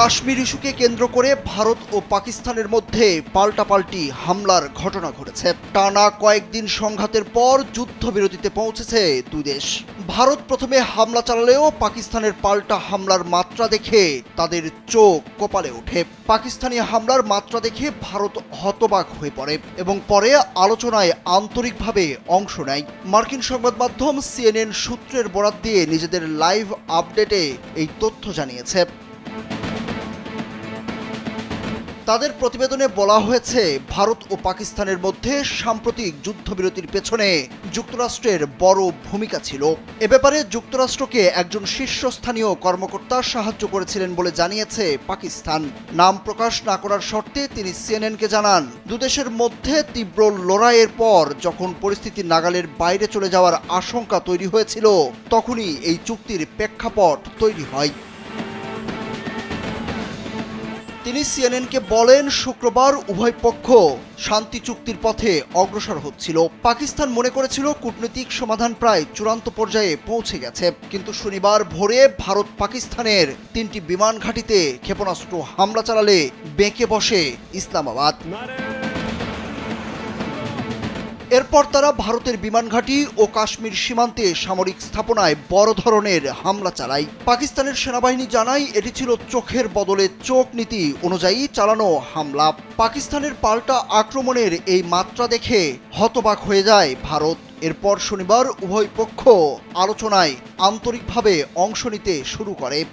কাশ্মীর ইস্যুকে কেন্দ্র করে ভারত ও পাকিস্তানের মধ্যে পাল্টাপাল্টি হামলার ঘটনা ঘটেছে। টানা কয়েকদিন সংঘাতের পর যুদ্ধবিরতিতে পৌঁছেছে দুই দেশ। ভারত প্রথমে হামলা চালালেও পাকিস্তানের পাল্টা হামলার মাত্রা দেখে তাদের চোখ কপালে ওঠে। পাকিস্তানি হামলার মাত্রা দেখে ভারত হতবাক হয়ে পড়ে এবং পরে আলোচনায় আন্তরিকভাবে অংশ নেয়। মার্কিন সংবাদ মাধ্যম সিএনএন সূত্রের বরাত দিয়ে নিজেদের লাইভ আপডেটে এই তথ্য জানিয়েছে। তাদের প্রতিবেদনে বলা হয়েছে, ভারত ও পাকিস্তানের মধ্যে সাম্প্রতিক যুদ্ধবিরতির পেছনে যুক্তরাষ্ট্রের বড় ভূমিকা ছিল। এ ব্যাপারে যুক্তরাষ্ট্রকে একজন শীর্ষস্থানীয় কর্মকর্তা সাহায্য করেছিলেন বলে জানিয়েছে পাকিস্তান। নাম প্রকাশ না করার শর্তে তিনি সিএনএনকে জানান। দুদেশের মধ্যে তীব্র লড়াইয়ের পর যখন পরিস্থিতি নাগালের বাইরে চলে যাওয়ার আশঙ্কা তৈরি হয়েছিল, তখনই এই চুক্তির প্রেক্ষাপট তৈরি হয়। তিনি সিএনএনকে বলেন, শুক্রবার উভয় পক্ষ শান্তি চুক্তির পথে অগ্রসর হচ্ছিল। পাকিস্তান মনে করেছিল, কূটনৈতিক সমাধান প্রায় চূড়ান্ত পর্যায়ে পৌঁছে গেছে। কিন্তু শনিবার ভোরে ভারত পাকিস্তানের তিনটি বিমান ঘাঁটিতে ক্ষেপণাস্ত্র হামলা চালালে বেঁকে বসে ইসলামাবাদ। এরপর তারা ভারতের বিমান ঘাঁটি ও কাশ্মীর সীমান্তে সামরিক স্থাপনায় বড় ধরনের হামলা চালায়। পাকিস্তানের সেনাবাহিনী জানায়, এটি ছিল চোখের বদলে চোখ নীতি অনুযায়ী চালানো হামলা। পাকিস্তানের পাল্টা আক্রমণের এই মাত্রা দেখে হতবাক হয়ে যায় ভারত। এরপর শনিবার উভয় পক্ষ আলোচনায় আন্তরিকভাবে অংশ নিতে শুরু করে।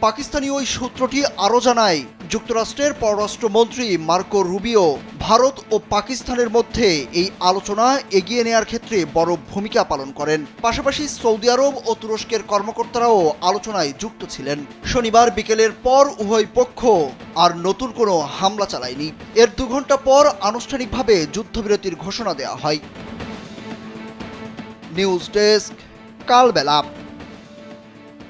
পাকিস্তানি ওই সূত্রটি আরও জানায় যুক্তরাষ্ট্রের পররাষ্ট্রমন্ত্রী মার্কো রুবিও ভারত ও পাকিস্তানের মধ্যে এই আলোচনা এগিয়ে নেয়ার ক্ষেত্রে বড় ভূমিকা পালন করেন। পাশাপাশি সৌদি আরব ও তুরস্কের কর্মকর্তারাও আলোচনায় যুক্ত ছিলেন। শনিবার বিকেলের পর উভয় পক্ষ আর নতুন কোনো হামলা চালায়নি। এর দু ঘণ্টা পর আনুষ্ঠানিকভাবে যুদ্ধবিরতির ঘোষণা দেওয়া হয়। News desk, Kalbela.